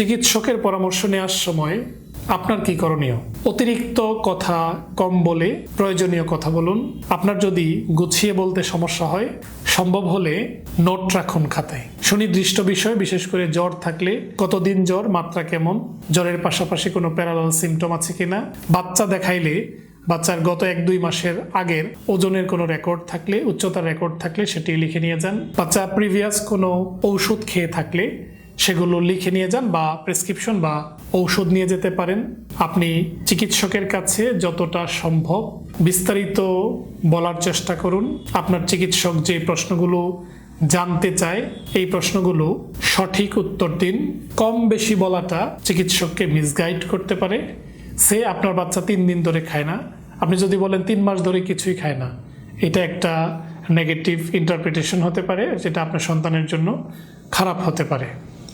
চিকিৎসকের পরামর্শ নেওয়ার সময় আপনার কি করণীয়? অতিরিক্ত কথা কম বলে প্রয়োজনীয় কথা বলুন। আপনার যদি গুছিয়ে বলতে সমস্যা হয়, সম্ভব হলে নোট রাখুন খাতায়। সুনির্দিষ্ট বিষয়, বিশেষ করে জ্বর থাকলে কতদিন জ্বর, মাত্রা কেমন, জ্বরের পাশাপাশি কোনো প্যারালাল সিমটম আছে কিনা, বাচ্চা দেখাইলে বাচ্চার গত এক দুই মাসের আগের ওজনের কোনো রেকর্ড থাকলে, উচ্চতার রেকর্ড থাকলে সেটি লিখে নিয়ে যান। বাচ্চা প্রিভিয়াস কোনো ঔষধ খেয়ে থাকলে সেগুলো লিখে নিয়ে যান বা প্রেসক্রিপশন বা ঔষধ নিয়ে যেতে পারেন। আপনি চিকিৎসকের কাছে যতটা সম্ভব বিস্তারিত বলার চেষ্টা করুন। আপনার চিকিৎসক যে প্রশ্নগুলো জানতে চায়, এই প্রশ্নগুলো সঠিক উত্তর দিন। কম বেশি বলাটা চিকিৎসককে মিসগাইড করতে পারে। সে আপনার বাচ্চা তিন দিন ধরে খায় না। আপনি যদি বলেন তিন মাস ধরে কিছুই খায় না, এটা একটা নেগেটিভ ইন্টারপ্রিটেশন হতে পারে, যেটা আপনার সন্তানের জন্য খারাপ হতে পারে।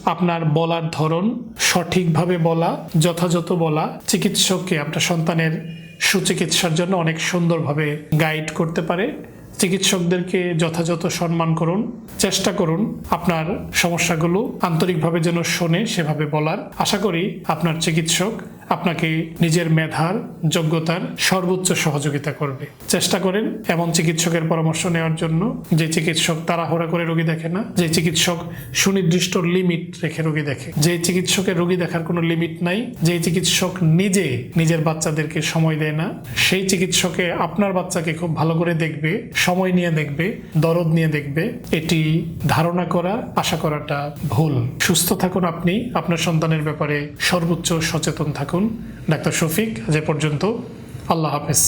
আপনার বলার ধরন সঠিকভাবে বলা, যথাযথ বলা, চিকিৎসককে আপনার সন্তানের সুচিকিৎসার জন্য অনেক সুন্দরভাবে গাইড করতে পারে। চিকিৎসকদেরকে যথাযথ সম্মান করুন, চেষ্টা করুন আপনার সমস্যাগুলো আন্তরিকভাবে যেন শোনে সেভাবে বলার। আশা করি আপনার চিকিৎসক আপনাকে নিজের মেধার, যোগ্যতার সর্বোচ্চ সহযোগিতা করবে। চেষ্টা করেন এমন চিকিৎসকের পরামর্শ নেওয়ার জন্য। যে চিকিৎসক তাড়াহুড়া করে রোগী দেখে না, যে চিকিৎসক সুনির্দিষ্ট লিমিট রেখে রোগী দেখে। যে চিকিৎসকের রোগী দেখার কোনো লিমিট নাই, যে চিকিৎসক নিজে নিজের বাচ্চাদেরকে সময় দেয় না, সেই চিকিৎসকে আপনার বাচ্চাকে খুব ভালো করে দেখবে সময় নিয়ে দেখবে, দরদ নিয়ে দেখবে, এটি ধারণা করা, আশা করাটা ভুল। সুস্থ থাকুন আপনি, আপনার সন্তানের ব্যাপারে সর্বোচ্চ সচেতন থাকুন। ডাক্তার শফিক যে পর্যন্ত। আল্লাহ হাফেজ।